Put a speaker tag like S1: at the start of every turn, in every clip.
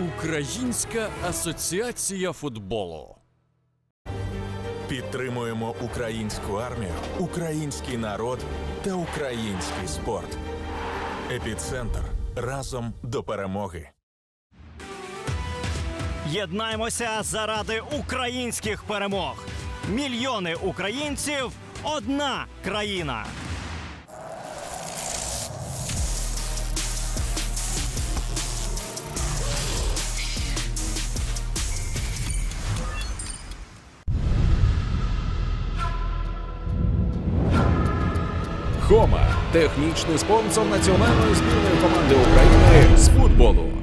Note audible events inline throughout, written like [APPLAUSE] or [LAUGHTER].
S1: Українська асоціація футболу.
S2: Підтримуємо українську армію, український народ та український спорт. Епіцентр разом до перемоги.
S3: Єднаймося заради українських перемог. Мільйони українців одна країна.
S4: Хома технічний спонсор національної збірної команди України з футболу.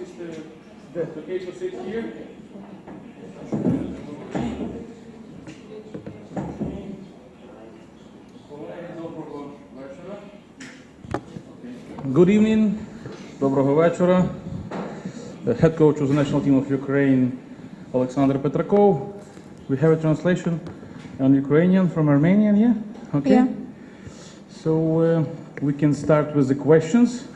S5: нормально сісти? Окей, посидь here? Колеги, доброго вечора. Good evening. Доброго вечора. The head coach of the national team of Ukraine, Alexander Petrakov. We have a translation on Ukrainian from Armenian, yeah? Okay.
S6: Yeah.
S5: So uh, we can start with the questions.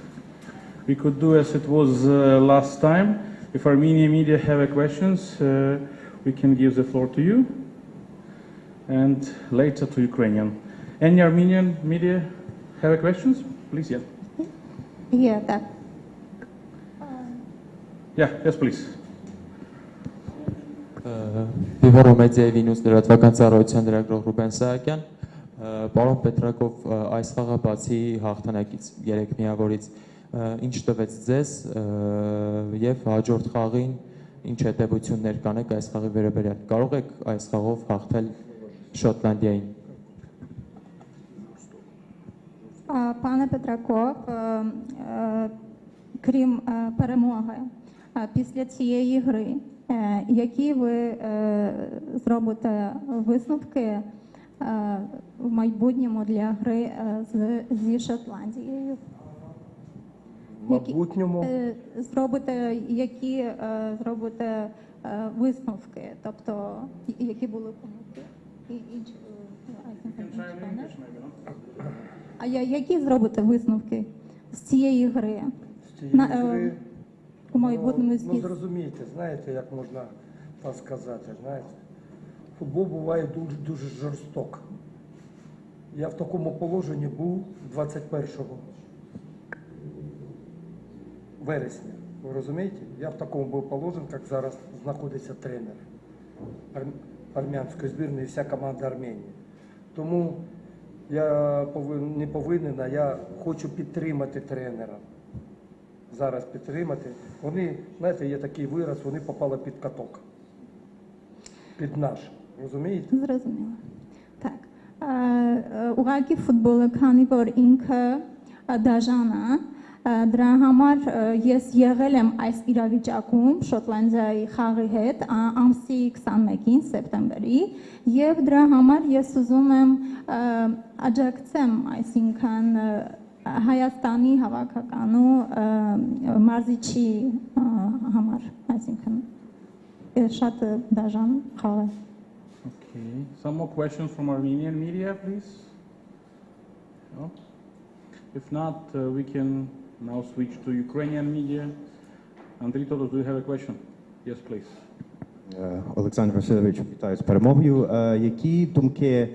S5: we could do as it was uh, last time. If Armenian media have questions, uh, we can give the floor to you and later to Ukrainian. Any Armenian media have questions? Please, yeah.
S6: Yeah, that.
S5: Yeah, yes, please.
S7: Վիվոռո մեդիայի վինուս լրատվական ծառայության լրագրող Ռուբեն Սահակյան, պարոն Պետրակով uh, այս խաղը բացի հաղթանակից, երեք միավորից ինչ տվեց ձեզ ա, եւ հաջորդ խաղին ինչ հետևություններ կանեք այս խաղի վերաբերյալ։ Կարող եք այս խաղով հաղթել Շոտլանդիային։
S6: А, Пане Петраков, е, е, крім е, перемоги е, після цієї гри, е, які ви е, зробите висновки е, в майбутньому для гри е, з, зі Шотландією?
S8: Майбутньому
S6: Е, Зробите які е, зробите е, висновки, тобто які були помилки? І інші, it. А я- які зробите висновки з цієї гри
S8: з цієї
S6: на,
S8: гри,
S6: е, у майбутньому
S8: ну, ну
S6: світі?
S8: зрозумійте, знаєте, як можна так сказати, знаєте, футбол буває дуже дуже жорсток. Я в такому положенні був 21 вересня. Ви розумієте? Я в такому був положенні, як зараз знаходиться тренер ар- армянської збірної і вся команда Арменії. Тому я повин, не повинен, а я хочу підтримати тренера. Зараз підтримати. Вони, знаєте, є такий вираз, вони попали під каток. Під наш. Розумієте?
S6: Զրոզումելա։ Так. Ա, Ուղղակի ֆուտբոլը, քանի որ ինքը ա, դաժան է, ա, դրա համար ես եղել եմ այս իրավիճակում Շոտլանդիայի խաղի հետ ամսի 21-ին սեպտեմբերի եւ դրա համար ես ուզում եմ աջակցեմ, այսինքն Հայաստանի հավաքականու մարզիչի համար, այսինքն շատ դաժան խաղ է։
S5: Okay. Some more questions from Armenian media, please. No? If not, uh, we can now switch to Ukrainian media. Andriy Todos, do you have a question? Yes, please.
S9: Е, Олександр Васильович, вітаю з перемогою. Е, Які думки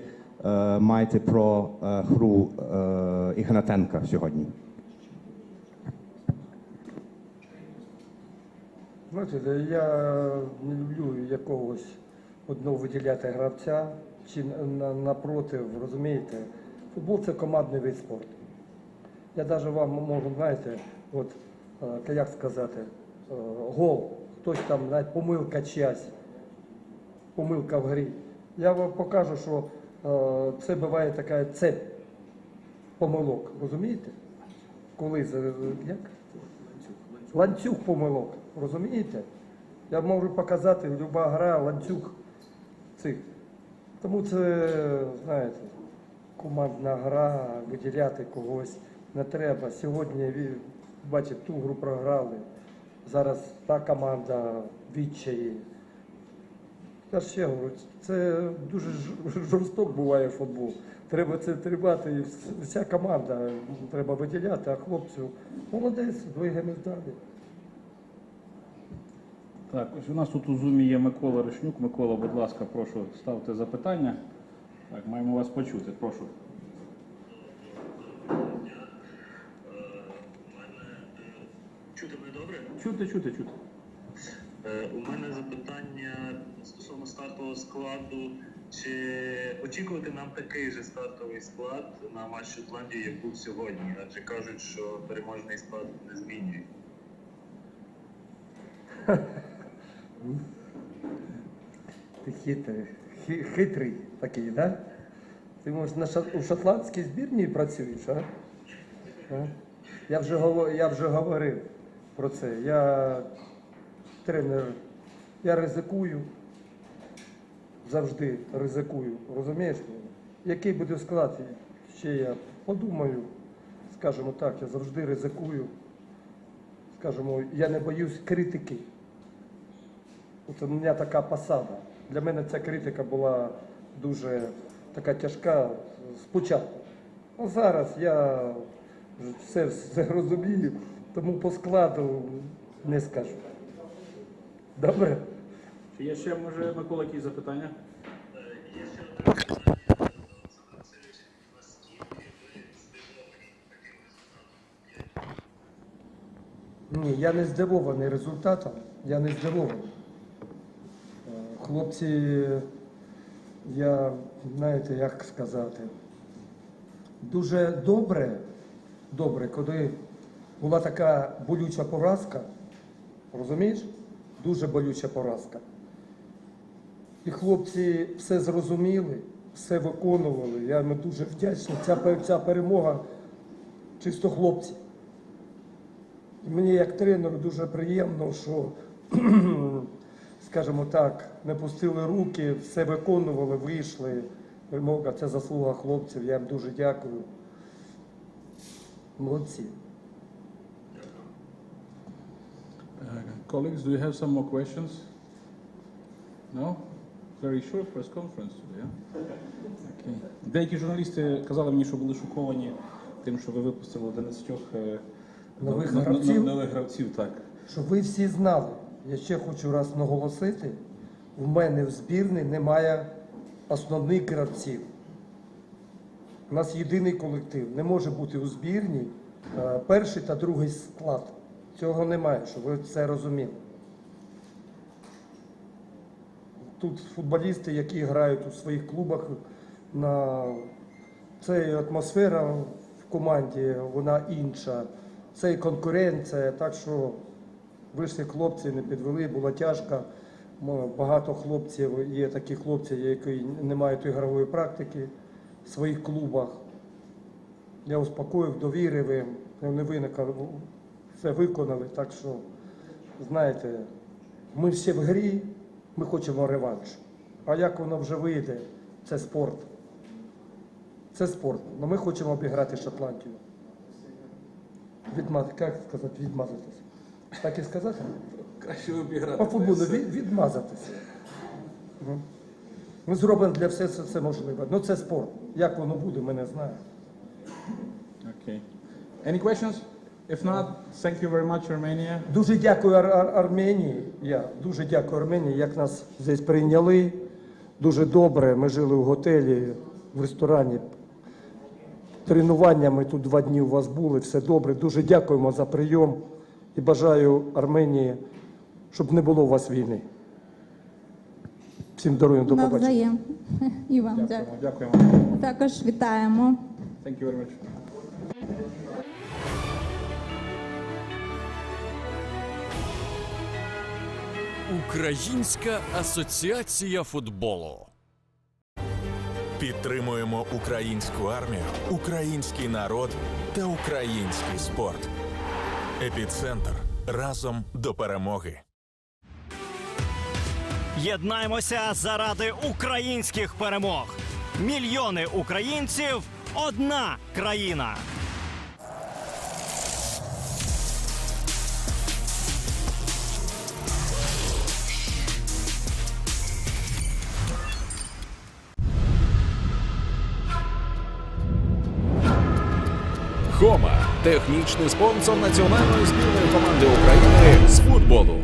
S9: е, маєте про гру Ігнатенка сьогодні?
S8: Знаєте, я не люблю якогось одного виділяти гравця чи на- напротив, розумієте? Футбол це командний вид спорту. Я навіть вам можу, знаєте, от, е, як сказати, е, гол, хтось там, навіть помилка чиясь, помилка в грі. Я вам покажу, що е, це буває така цепь помилок, розумієте? Коли як? ланцюг помилок, розумієте? Я можу показати люба гра, ланцюг цих. Тому це, знаєте, командна гра, виділяти когось не треба. Сьогодні, бачите, ту гру програли. Зараз та команда відчаї. Я ще говорю, це дуже жорсток буває футбол. Треба це тримати. Вся команда треба виділяти, а хлопцю молодець, двоємось далі.
S5: Так, ось у нас тут у зумі є Микола Ришнюк. Микола, будь ласка, прошу ставте запитання. Так, маємо вас почути. Прошу.
S10: Чути мене добре?
S5: Чути, чути, чути.
S10: Е, У мене запитання стосовно стартового складу. Чи очікувати нам такий же стартовий склад на матч Шотландії, як був сьогодні? Адже кажуть, що переможний склад не змінює. [LAUGHS]
S8: Ти хитрий, хитрий такий, да? Ти може на шот- у шотландській збірні працюєш, а? а? Я, вже, гово- я вже говорив. Про це. Я тренер, я ризикую, завжди ризикую, розумієш? Який буде склад, ще я подумаю, скажімо так, я завжди ризикую. Скажімо, я не боюсь критики. Це у мене така посада. Для мене ця критика була дуже така тяжка спочатку. Ну, зараз я все, все розумію, тому по складу не скажу. Добре?
S5: Чи є ще, може, Микола, якісь запитання?
S8: Ні, я не здивований результатом, я не здивований. Е, Хлопці, я, знаєте, як сказати, дуже добре, добре, коли була така болюча поразка, розумієш? Дуже болюча поразка. І хлопці все зрозуміли, все виконували. Я їм дуже вдячний. Ця, ця перемога чисто хлопці. І Мені як тренеру дуже приємно, що, [CLEARS THROAT] скажімо так, не пустили руки, все виконували, вийшли. Перемога це заслуга хлопців. Я їм дуже дякую. Молодці.
S5: Colleagues, do you have some more questions? No? Very short press conference today, yeah? Okay. Деякі журналісти казали мені, що були шоковані тим, що ви випустили 11 е,
S8: Нових
S5: нов- нов-
S8: гравців?
S5: Нових гравців, так.
S8: Щоб ви всі знали, я ще хочу раз наголосити, в мене в збірні немає основних гравців. У нас єдиний колектив. Не може бути у збірні е, перший та другий склад. Цього немає, щоб ви це розуміли. Тут футболісти, які грають у своїх клубах, на це атмосфера в команді, вона інша. Це і конкуренція. Так що вийшли хлопці, не підвели, було тяжко. М- Багато хлопців, є такі хлопці, які не мають ігрової практики в своїх клубах. Я успокоїв, довірив їм, вони виникали, все виконали. Так що, знаєте, ми всі в грі, ми хочемо реванш. А як воно вже вийде, це спорт. Це спорт. Але ми хочемо обіграти Шотландію. Відмазати, як сказати, відмазатися? Так і сказати?
S5: Краще обіграти.
S8: По футболу від, відмазатися. Мгм. Ми зробимо для все це, це можливе. Ну це спорт. Як воно буде, ми не знаємо.
S5: Okay. Any questions? If not, thank you very much, Armenia.
S8: Дуже дякую Ар- Ар- Арменії. Я дуже дякую Арменії, як нас здесь прийняли. Дуже добре. Ми жили в готелі, в ресторані. Тренування ми тут два дні у вас були, все добре. Дуже дякуємо за прийом і бажаю Арменії, щоб не було у вас війни. Всім здоров'я, до побачення.
S6: Навзаєм. І вам дякую.
S5: Дякуємо.
S6: Також вітаємо.
S5: Thank you very much.
S1: Українська асоціація футболу.
S2: Підтримуємо українську армію, український народ та український спорт. Епіцентр разом до перемоги.
S3: Єднаймося заради українських перемог. Мільйони українців одна країна.
S4: Хома технічний спонсор національної збірної команди України з футболу.